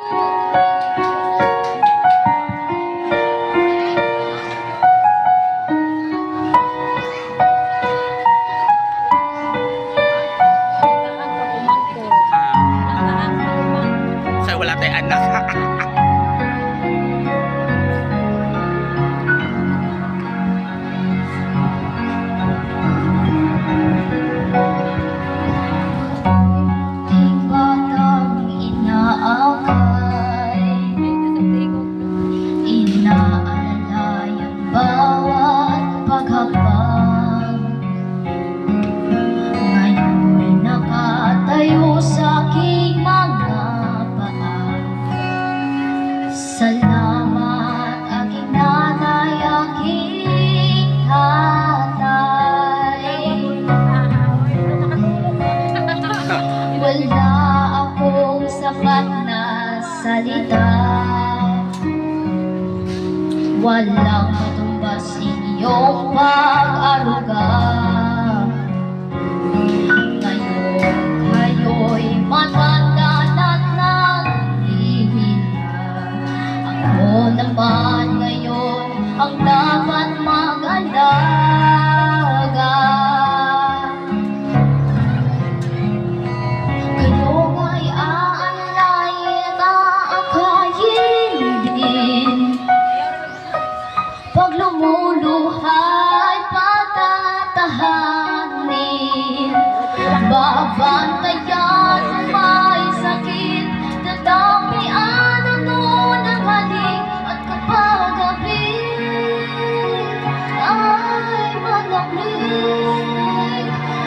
you Salamat aking nanay, aking tatay. Wala akong sapat na salita. Walang matumbas inyong pag-aruga.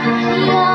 Yeah.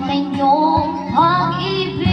ng inyong pag-ibig.